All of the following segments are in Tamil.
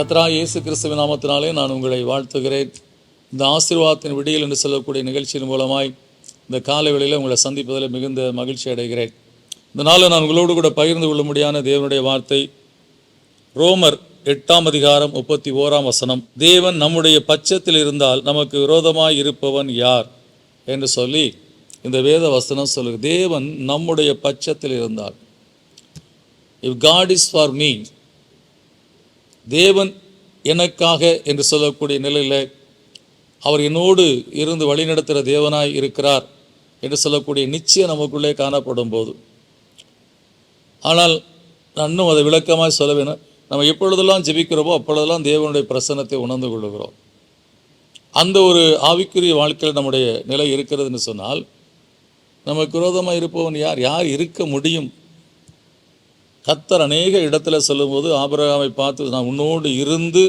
கத்ரா இயேசு கிறிஸ்துவ நாமத்தினாலே நான் உங்களை வாழ்த்துகிறேன். இந்த ஆசீர்வாதத்தின் விடியில் என்று சொல்லக்கூடிய நிகழ்ச்சியின் மூலமாய் இந்த காலை வேளையில் உங்களை சந்திப்பதில் மிகுந்த மகிழ்ச்சி அடைகிறேன். இந்த நாளில் நான் உங்களோடு கூட பகிர்ந்து கொள்ளும்படியான தேவனுடைய வார்த்தை ரோமர் எட்டாம் அதிகாரம் முப்பத்தி ஓராம் வசனம் தேவன் நம்முடைய பட்சத்தில் இருந்தால் நமக்கு விரோதமாய் இருப்பவன் யார்? என்று சொல்லி இந்த வேத வசனம் சொல்லுங்கள் தேவன் நம்முடைய பட்சத்தில் இருந்தால் if God is for me தேவன் எனக்காக என்று சொல்லக்கூடிய நிலையில் அவர் என்னோடு இருந்து வழிநடத்துகிற தேவனாய் இருக்கிறார் என்று சொல்லக்கூடிய நிச்சயம் நமக்குள்ளே காணப்படும் போது ஆனால் இன்னும் அதை விளக்கமாக சொல்ல வேணும். நம்ம எப்பொழுதெல்லாம் ஜெபிக்கிறோமோ அப்பொழுதெல்லாம் தேவனுடைய பிரசன்னத்தை உணர்ந்து கொள்கிறோம் அந்த ஒரு ஆவிக்குரிய வாழ்க்கையில் நம்முடைய நிலை இருக்கிறதுன்னு சொன்னால் நமக்கு விரோதமாக இருப்பவன் யார்? யார் இருக்க முடியும்? கத்தர் அநேக இடத்துல சொல்லும்போது ஆபரகாமை பார்த்து நான் உன்னோடு இருந்து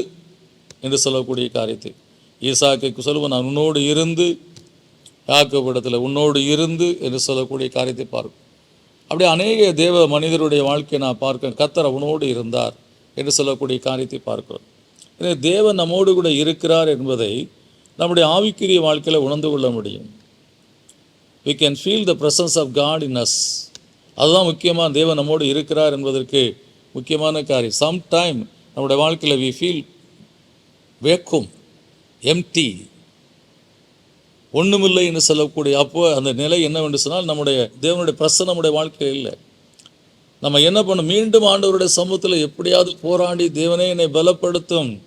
என்று சொல்லக்கூடிய காரியத்தை. ஈசாக்கு சொல்லுவோம் நான் உன்னோடு இருந்து யாக்கோபு இடத்துல உன்னோடு இருந்து என்று சொல்லக்கூடிய காரியத்தை பார்க்கும். அப்படியே அநேக தேவ மனிதருடைய வாழ்க்கையை நான் பார்க்கிறேன். கத்தர் அவனோடு இருந்தார் என்று சொல்லக்கூடிய காரியத்தை பார்க்கிறோம். எனவே தேவன் நம்மோடு கூட இருக்கிறார் என்பதை நம்முடைய ஆவிக்குரிய வாழ்க்கையில் உணர்ந்து கொள்ள முடியும். We can feel the presence of God in us அதுதான் முக்கியமாக தேவன் நம்மோடு இருக்கிறார் என்பதற்கு முக்கியமான காரியம். சம்டைம் நம்முடைய வாழ்க்கையில் வி ஃபீல் வேக்கும் எம்டி ஒன்றுமில்லை என்று சொல்லக்கூடிய அப்போ அந்த நிலை என்னவென்று சொன்னால் நம்முடைய தேவனுடைய பிரசன்னம் நம்முடைய வாழ்க்கையில் இல்லை. நம்ம என்ன பண்ணணும்? மீண்டும் ஆண்டவருடைய சமூகத்தில் எப்படியாவது போராடி தேவனே என்னை பலப்படுத்தும்.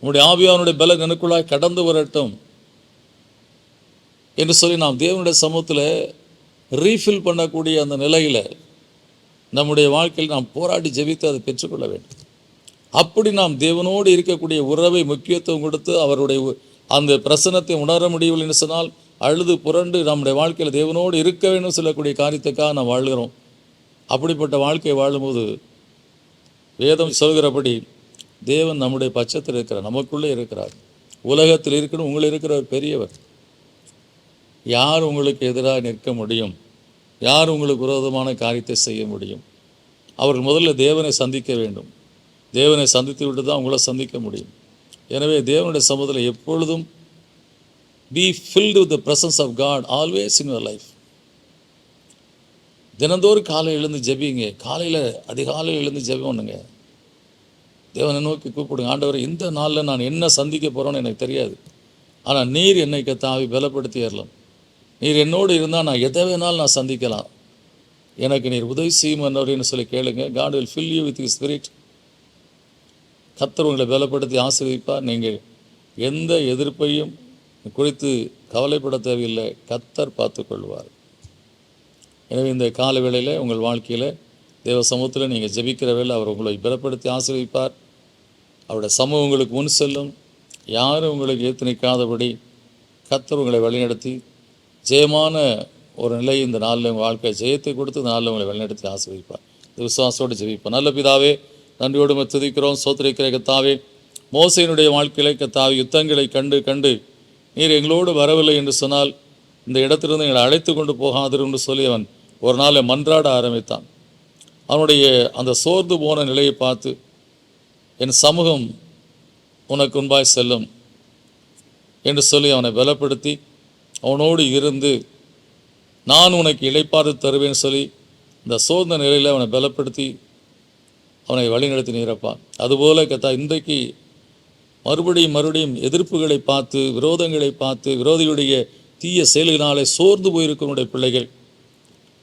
உங்களுடைய ஆவியானுடைய பலன் எனக்குள்ளாய் கடந்து வரட்டும். என்று சொல்லி நாம் தேவனுடைய சமூகத்தில் ரீஃபில் பண்ணக்கூடிய அந்த நிலையில் நம்முடைய வாழ்க்கையில் நாம் போராடி ஜெபித்து அதை பெற்றுக்கொள்ள வேண்டும். அப்படி நாம் தேவனோடு இருக்கக்கூடிய உறவை முக்கியத்துவம் கொடுத்து அவருடைய உ- அந்த பிரசனத்தை உணர முடியவில்லை என்று சொன்னால் அழுது புரண்டு நம்முடைய வாழ்க்கையில் தேவனோடு இருக்க வேண்டும் சொல்லக்கூடிய காரியத்துக்காக நாம் வாழ்கிறோம். அப்படிப்பட்ட வாழ்க்கையை வாழும்போது வேதம் சொல்கிறபடி தேவன் நம்முடைய பட்சத்தில் இருக்கிறார் நமக்குள்ளே இருக்கிறார். உலகத்தில் இருக்கணும் உங்களை இருக்கிறவர் பெரியவர் யார் உங்களுக்கு எதிராக நிற்க முடியும்? யார் உங்களுக்கு விரோதமான காரியத்தை செய்ய முடியும்? அவர்கள் முதல்ல தேவனை சந்திக்க வேண்டும். தேவனை சந்தித்து விட்டு தான் உங்களை சந்திக்க முடியும். எனவே தேவனுடைய சமூகத்தில் எப்பொழுதும் be filled with the presence of God always in your life தினந்தோறும் காலையில் எழுந்து ஜெபிங்க. காலையில் அதிகாலையில் எழுந்து ஜெபம்னுங்க தேவனை நோக்கி கூப்பிடுங்க. ஆண்டவரை இந்த நாளில் நான் என்ன சந்திக்க போகிறோன்னு எனக்கு தெரியாது. ஆனால் நீர் என்னை தாவி பலப்படுத்தி ஏறலாம் நீர் என்னோடு இருந்தால் நான் எதை வேணாலும் நான் சந்திக்கலாம். எனக்கு நீர் உதவி செய்யும் என்னவரேன்னு சொல்லி கேளுங்க. God will fill you with his கத்தர் உங்களை பலப்படுத்தி ஆசீர்வதிப்பார். நீங்கள் எந்த எதிர்ப்பையும் குறித்து கவலைப்பட தேவையில்லை. கத்தர் பார்த்துக்கொள்வார். எனவே இந்த கால வேளையில் உங்கள் வாழ்க்கையில் தேவ சமூகத்தில் நீங்கள் ஜபிக்கிற வேலை அவர் உங்களை பலப்படுத்தி ஆசீர்வதிப்பார். அவருடைய சமூகம் உங்களுக்கு முன் செல்லும். யாரும் உங்களுக்கு ஏற்று நிற்காதபடி கத்தர் உங்களை வழிநடத்தி ஜெயமான ஒரு நிலை இந்த நாளில் உங்கள் வாழ்க்கை ஜெயத்தை கொடுத்து இந்த நாளில் உங்களை வழிநடத்தி ஆசிரியப்பார் இந்த விசுவாசோடு ஜெயிப்பார் நல்ல பிதாவே நன்றியோடு துதிக்கிறோம். சோத்திரிக்கிற கத்தாவே மோசையினுடைய வாழ்க்கையிலே கத்தாவே யுத்தங்களை கண்டு கண்டு நீர் எங்களோடு வரவில்லை என்று சொன்னால் இந்த இடத்திலிருந்து எங்களை அழைத்து கொண்டு போகாதீர் என்று சொல்லி அவன் ஒரு நாளை மன்றாட ஆரம்பித்தான். அவனுடைய அந்த சோர்ந்து போன நிலையை பார்த்து என் சமூகம் உனக்கு உன்பாய் செல்லும் என்று சொல்லி அவனை பலப்படுத்தி அவனோடு இருந்து நான் உனக்கு இளைப்பாறு தருவேன் சொல்லி இந்த சோர்ந்த நிலையில் அவனை பலப்படுத்தி அவனை வழிநடத்தி நீரப்பான். அதுபோல கத்தா இன்றைக்கு மறுபடியும் மறுபடியும் எதிர்ப்புகளை பார்த்து விரோதங்களை பார்த்து விரோதியுடைய தீய செயல்களினாலே சோர்ந்து போயிருக்கிறவனுடைய பிள்ளைகள்.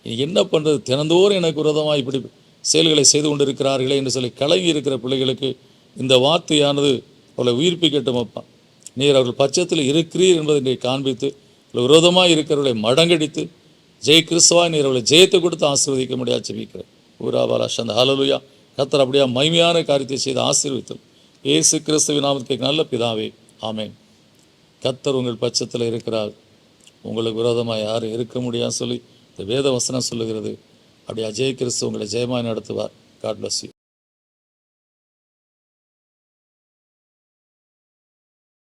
நீ என்ன பண்ணுறது தினந்தோறும் எனக்கு விரோதமாக இப்படி செயல்களை செய்து கொண்டிருக்கிறார்களே என்று சொல்லி கலங்கி இருக்கிற பிள்ளைகளுக்கு இந்த வார்த்தையானது அவளை உயிர்ப்பிக்கட்டும் அப்பா. நீர் அவர்கள் பட்சத்தில் இருக்கிறீர் என்பதை நீ காண்பித்து இல்லை விரோதமாக இருக்கிறவர்களை மடங்கடித்து ஜெய் கிறிஸ்துவா நீர் அவளை ஜெயத்தை கொடுத்து ஆசீர்வதிக்க முடியாது ஜெபிக்கிறேன் ஊராபாலா சந்த ஹலலுயா கத்தர் அப்படியா மைமையான காரியத்தை செய்து ஆசீர்வித்தல் இயேசு கிறிஸ்துவின் நாமத்துக்கு நல்ல பிதாவே ஆமேன். கத்தர் உங்கள் பட்சத்தில் இருக்கிறார். உங்களுக்கு விரோதமாக யாரும் இருக்க முடியாது சொல்லி இந்த வேத வசனம் சொல்லுகிறது. அப்படியா அஜய் கிறிஸ்து உங்களை ஜெயமாய் நடத்துவார். God bless you